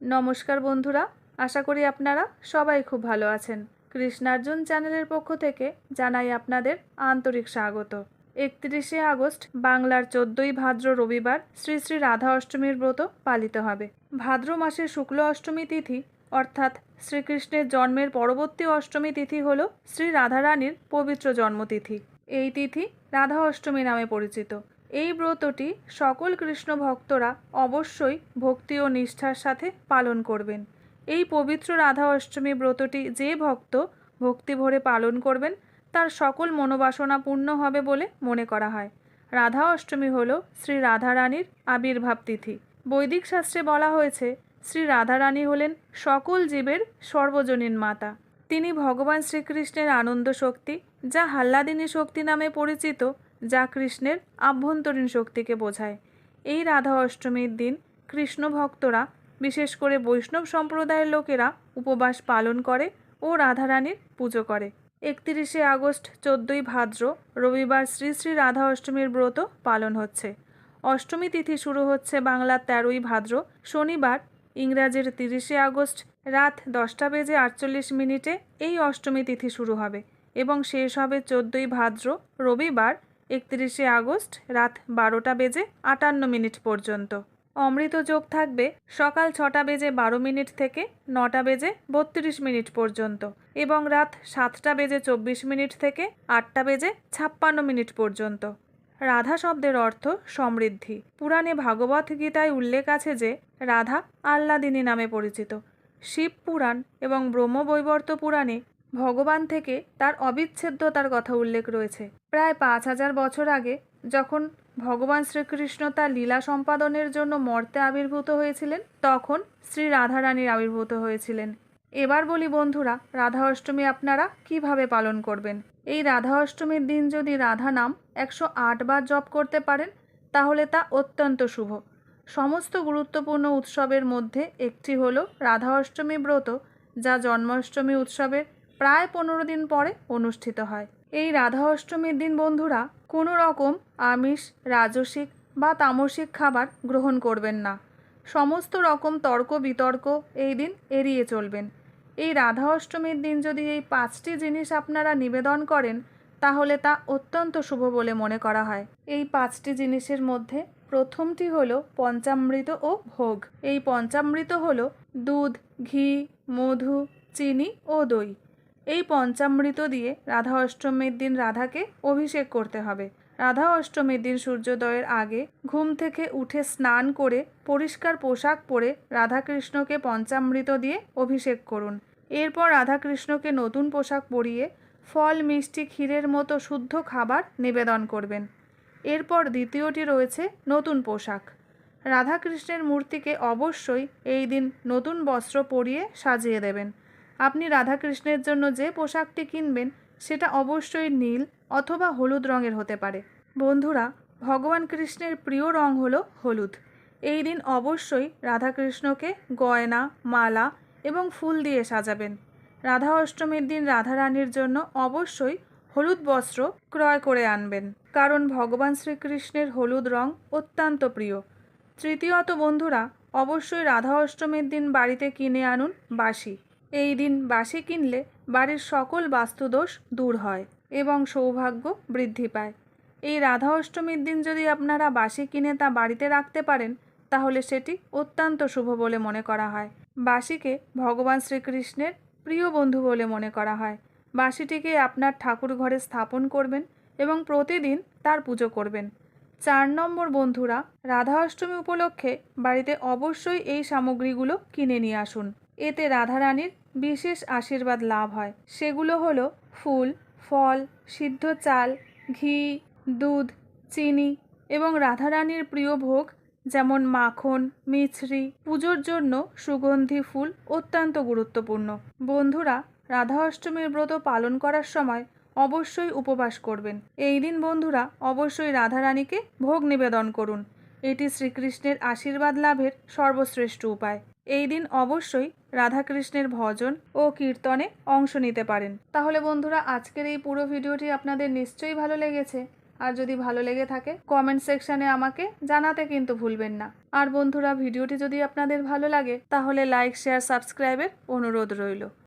নমস্কার বন্ধুরা, আশা করি আপনারা সবাই খুব ভালো আছেন। কৃষ্ণার্জুন চ্যানেলের পক্ষ থেকে জানাই আপনাদের আন্তরিক স্বাগত। একত্রিশে আগস্ট, বাংলার চোদ্দই ভাদ্র রবিবার শ্রী শ্রী রাধা অষ্টমীর ব্রত পালিত হবে। ভাদ্র মাসের শুক্ল অষ্টমী তিথি, অর্থাৎ শ্রীকৃষ্ণের জন্মের পরবর্তী অষ্টমী তিথি হল শ্রী রাধারানীর পবিত্র জন্মতিথি। এই তিথি রাধা অষ্টমী নামে পরিচিত। এই ব্রতটি সকল কৃষ্ণ ভক্তরা অবশ্যই ভক্তি ও নিষ্ঠার সাথে পালন করবেন। এই পবিত্র রাধা অষ্টমী ব্রতটি যে ভক্ত ভক্তি ভরে পালন করবেন, তার সকল মনোবাসনা পূর্ণ হবে বলে মনে করা হয়। রাধা অষ্টমী হল শ্রী রাধারানীর আবির্ভাব তিথি। বৈদিক শাস্ত্রে বলা হয়েছে, শ্রী রাধারানী হলেন সকল জীবের সর্বজনীন মাতা। তিনি ভগবান শ্রীকৃষ্ণের আনন্দ শক্তি, যা হাল্লাদিনী শক্তি নামে পরিচিত যা কৃষ্ণের আভ্যন্তরীণ শক্তিকে বোঝায়। এই রাধা অষ্টমীর দিন কৃষ্ণ ভক্তরা, বিশেষ করে বৈষ্ণব সম্প্রদায়ের লোকেরা, উপবাস পালন করে ও রাধারানীর পুজো করে। একত্রিশে আগস্ট, চোদ্দই ভাদ্র, রবিবার শ্রী শ্রী রাধা অষ্টমীর ব্রত পালন হচ্ছে। অষ্টমী তিথি শুরু হচ্ছে বাংলার তেরোই ভাদ্র, শনিবার, ইংরাজের তিরিশে আগস্ট, রাত দশটা বেজে আটচল্লিশ মিনিটে এই অষ্টমী তিথি শুরু হবে এবং শেষ হবে চোদ্দই ভাদ্র, রবিবার একত্রিশে আগস্ট রাত বারোটা বেজে আটান্ন মিনিট পর্যন্ত। অমৃত যোগ থাকবে সকাল ছটা বেজে বারো মিনিট থেকে নটা বেজে বত্রিশ মিনিট পর্যন্ত এবং রাত সাতটা বেজে চব্বিশ মিনিট থেকে আটটা বেজে ছাপ্পান্ন মিনিট পর্যন্ত। রাধা শব্দের অর্থ সমৃদ্ধি। পুরাণে ভাগবত গীতায় উল্লেখ আছে যে, রাধা আল্লাদিনী নামে পরিচিত। শিব পুরাণ এবং ব্রহ্মবৈবর্ত পুরাণে ভগবান থেকে তার অবিচ্ছেদ্যতার কথা উল্লেখ রয়েছে। প্রায় পাঁচ হাজার বছর আগে, যখন ভগবান শ্রীকৃষ্ণ তার লীলা সম্পাদনের জন্য মর্তে আবির্ভূত হয়েছিলেন, তখন শ্রী রাধারানীর আবির্ভূত হয়েছিলেন। এবার বলি বন্ধুরা রাধা অষ্টমী আপনারা কীভাবে পালন করবেন? এই রাধা অষ্টমীর দিন যদি রাধা নাম একশো আট বার জপ করতে পারেন, তাহলে তা অত্যন্ত শুভ। সমস্ত গুরুত্বপূর্ণ উৎসবের মধ্যে একটি হল রাধা অষ্টমী ব্রত, যা জন্মাষ্টমী উৎসবের প্রায় পনেরো দিন পরে অনুষ্ঠিত হয়। এই রাধা অষ্টমীর দিন বন্ধুরা কোনো রকম আমিষ, রাজসিক বা তামসিক খাবার গ্রহণ করবেন না। সমস্ত রকম তর্ক বিতর্ক এই দিন এড়িয়ে চলবেন। এই রাধা অষ্টমীর দিন যদি এই পাঁচটি জিনিস আপনারা নিবেদন করেন, তাহলে তা অত্যন্ত শুভ বলে মনে করা হয়। এই পাঁচটি জিনিসের মধ্যে প্রথমটি হলো পঞ্চামৃত ও ভোগ। এই পঞ্চামৃত হলো দুধ, ঘি, মধু, চিনি ও দই। এই পঞ্চামৃত দিয়ে রাধা অষ্টমীর দিন রাধাকে অভিষেক করতে হবে। রাধা অষ্টমীর দিন সূর্যোদয়ের আগে ঘুম থেকে উঠে স্নান করে পরিষ্কার পোশাক পরে রাধাকৃষ্ণকে পঞ্চামৃত দিয়ে অভিষেক করুন। এরপর রাধাকৃষ্ণকে নতুন পোশাক পরিয়ে ফল, মিষ্টি, ক্ষীরের মতো শুদ্ধ খাবার নিবেদন করবেন। এরপর দ্বিতীয়টি রয়েছে নতুন পোশাক। রাধাকৃষ্ণের মূর্তিকে অবশ্যই এই দিন নতুন বস্ত্র পরিয়ে সাজিয়ে দেবেন। আপনি রাধাকৃষ্ণের জন্য যে পোশাকটি কিনবেন, সেটা অবশ্যই নীল অথবা হলুদ রঙের হতে পারে। বন্ধুরা, ভগবান কৃষ্ণের প্রিয় রং হলো হলুদ। এই দিন অবশ্যই রাধাকৃষ্ণকে গয়না, মালা এবং ফুল দিয়ে সাজাবেন। রাধা অষ্টমীর দিন রাধারানীর জন্য অবশ্যই হলুদ বস্ত্র ক্রয় করে আনবেন, কারণ ভগবান শ্রীকৃষ্ণের হলুদ রং অত্যন্ত প্রিয়। তৃতীয়ত বন্ধুরা, অবশ্যই রাধা অষ্টমীর দিন বাড়িতে কিনে আনুন বাসি এই দিন বাসি কিনলে বাড়ির সকল বাস্তুদোষ দূর হয় এবং সৌভাগ্য বৃদ্ধি পায়। এই রাধা অষ্টমীর দিন যদি আপনারা বাসি কিনে তা বাড়িতে রাখতে পারেন, তাহলে সেটি অত্যন্ত শুভ বলে মনে করা হয়। বাসিকে ভগবান শ্রীকৃষ্ণের প্রিয় বন্ধু বলে মনে করা হয়। বাসিটিকে আপনার ঠাকুর ঘরে স্থাপন করবেন এবং প্রতিদিন তার পুজো করবেন। চার নম্বর বন্ধুরা, রাধা অষ্টমী উপলক্ষে বাড়িতে অবশ্যই এই সামগ্রীগুলো কিনে নিয়ে আসুন। এতে রাধারানীর বিশেষ আশীর্বাদ লাভ হয়। সেগুলো হলো ফুল, ফল, সিদ্ধ চাল, ঘি, দুধ, চিনি এবং রাধারানীর প্রিয় ভোগ যেমন মাখন, মিছরি। পুজোর জন্য সুগন্ধি ফুল অত্যন্ত গুরুত্বপূর্ণ। বন্ধুরা, রাধা অষ্টমীর ব্রত পালন করার সময় অবশ্যই উপবাস করবেন। এই দিন বন্ধুরা, অবশ্যই রাধারানীকে ভোগ নিবেদন করুন। এটি শ্রীকৃষ্ণের আশীর্বাদ লাভের সর্বশ্রেষ্ঠ উপায়। এই দিন অবশ্যই রাধাকৃষ্ণের ভজন ও কীর্তনে অংশ নিতে পারেন। তাহলে বন্ধুরা, আজকের এই পুরো ভিডিওটি আপনাদের নিশ্চয়ই ভালো লেগেছে। আর যদি ভালো লেগে থাকে কমেন্ট সেকশানে আমাকে জানাতে কিন্তু ভুলবেন না। আর বন্ধুরা, ভিডিওটি যদি আপনাদের ভালো লাগে, তাহলে লাইক শেয়ার সাবস্ক্রাইবের অনুরোধ রইল।